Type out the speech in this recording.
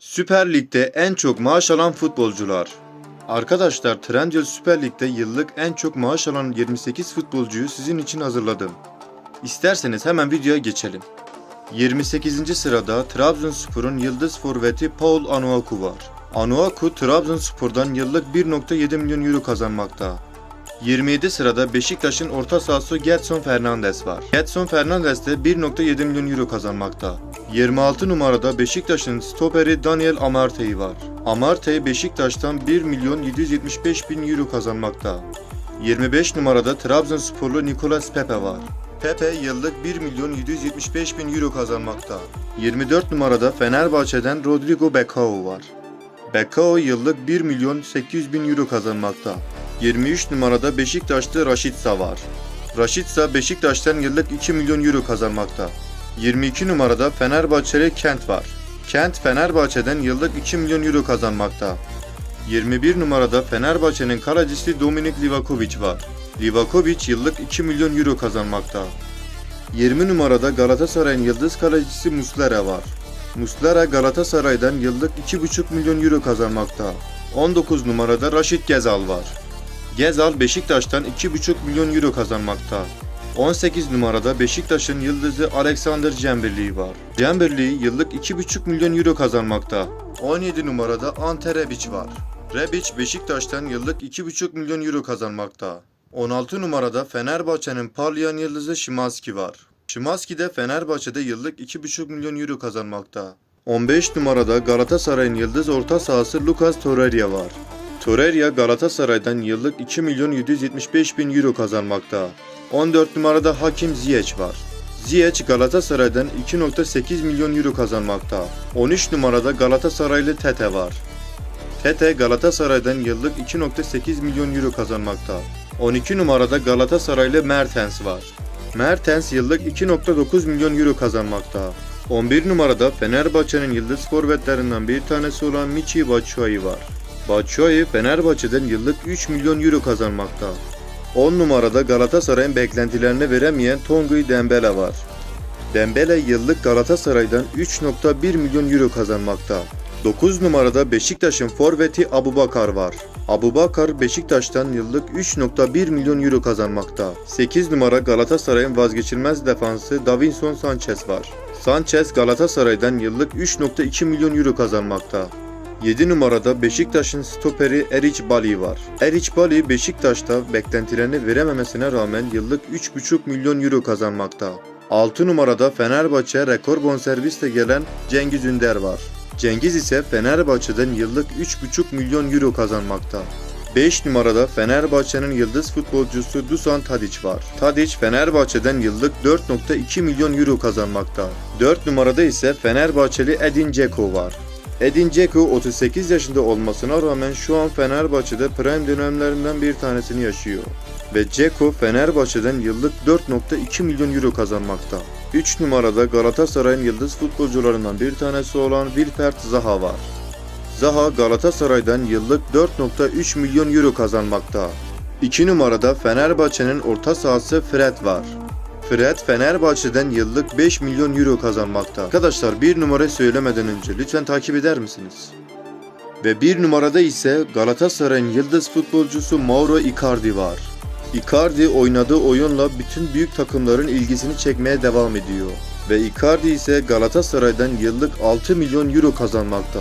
Süper Lig'de en çok maaş alan futbolcular. Arkadaşlar Trendyol Süper Lig'de yıllık en çok maaş alan 28 futbolcuyu sizin için hazırladım. İsterseniz hemen videoya geçelim. 28. sırada Trabzonspor'un yıldız forveti Paul Anuaku var. Anuaku Trabzonspor'dan yıllık 1.7 milyon euro kazanmakta. 27 sırada Beşiktaş'ın orta sahası Getson Fernandes var. Getson Fernandes de 1.7 milyon euro kazanmakta. 26 numarada Beşiktaş'ın stoperi Daniel Amartey var. Amartey Beşiktaş'tan 1 milyon 775 bin euro kazanmakta. 25 numarada Trabzonsporlu Nicolas Pepe var. Pepe yıllık 1 milyon 775 bin euro kazanmakta. 24 numarada Fenerbahçe'den Rodrigo Becao var. Becao yıllık 1 milyon 800 bin euro kazanmakta. 23 numarada Beşiktaş'ta Raşitsa var. Raşitsa Beşiktaş'tan yıllık 2 milyon euro kazanmakta. 22 numarada Fenerbahçeli Kent var. Kent Fenerbahçe'den yıllık 2 milyon euro kazanmakta. 21 numarada Fenerbahçe'nin kalecisi Dominik Livakovic var. Livakovic yıllık 2 milyon euro kazanmakta. 20 numarada Galatasaray'ın yıldız kalecisi Muslera var. Muslera Galatasaray'dan yıllık 2,5 milyon euro kazanmakta. 19 numarada Raşit Gezal var. Gezal Beşiktaş'tan 2,5 milyon euro kazanmakta. 18 numarada Beşiktaş'ın yıldızı Alexander Cemberli var. Cemberli yıllık 2,5 milyon euro kazanmakta. 17 numarada Ante Rebic var. Rebic Beşiktaş'tan yıllık 2,5 milyon euro kazanmakta. 16 numarada Fenerbahçe'nin parlayan yıldızı Şimanski var. Şimanski de Fenerbahçe'de yıllık 2,5 milyon euro kazanmakta. 15 numarada Galatasaray'ın yıldız orta sahası Lucas Torreira var. Torreira Galatasaray'dan yıllık 2 milyon 775 bin euro kazanmakta. 14 numarada Hakim Ziyech var. Ziyech Galatasaray'dan 2.8 milyon euro kazanmakta. 13 numarada Galatasaraylı Tete var. Tete Galatasaray'dan yıllık 2.8 milyon euro kazanmakta. 12 numarada Galatasaraylı Mertens var. Mertens yıllık 2.9 milyon euro kazanmakta. 11 numarada Fenerbahçe'nin yıldız forvetlerinden bir tanesi olan Michi Batshuayi var. Batshuayi Fenerbahçe'den yıllık 3 milyon euro kazanmakta. 10 numarada Galatasaray'ın beklentilerine veremeyen Tonguy Dembele var. Dembele yıllık Galatasaray'dan 3.1 milyon euro kazanmakta. 9 numarada Beşiktaş'ın forveti Abubakar var. Abubakar Beşiktaş'tan yıllık 3.1 milyon euro kazanmakta. 8 numara Galatasaray'ın vazgeçilmez defansı Davinson Sanchez var. Sanchez Galatasaray'dan yıllık 3.2 milyon euro kazanmakta. 7 numarada Beşiktaş'ın stoperi Eric Bali var. Eric Bali Beşiktaş'ta beklentilerini verememesine rağmen yıllık 3.5 milyon euro kazanmakta. 6 numarada Fenerbahçe rekor bonservisle gelen Cengiz Ünder var. Cengiz ise Fenerbahçe'den yıllık 3.5 milyon euro kazanmakta. 5 numarada Fenerbahçe'nin yıldız futbolcusu Dusan Tadic var. Tadic Fenerbahçe'den yıllık 4.2 milyon euro kazanmakta. 4 numarada ise Fenerbahçeli Edin Dzeko var. Edin Dzeko 38 yaşında olmasına rağmen şu an Fenerbahçe'de prime dönemlerinden bir tanesini yaşıyor. Ve Dzeko Fenerbahçe'den yıllık 4.2 milyon euro kazanmakta. 3 numarada Galatasaray'ın yıldız futbolcularından bir tanesi olan Wilfert Zaha var. Zaha Galatasaray'dan yıllık 4.3 milyon euro kazanmakta. 2 numarada Fenerbahçe'nin orta sahası Fred var. Fred Fenerbahçe'den yıllık 5 milyon euro kazanmakta. Arkadaşlar bir numara söylemeden önce lütfen takip eder misiniz? Ve bir numarada ise Galatasaray'ın yıldız futbolcusu Mauro Icardi var. Icardi oynadığı oyunla bütün büyük takımların ilgisini çekmeye devam ediyor. Ve Icardi ise Galatasaray'dan yıllık 6 milyon euro kazanmakta.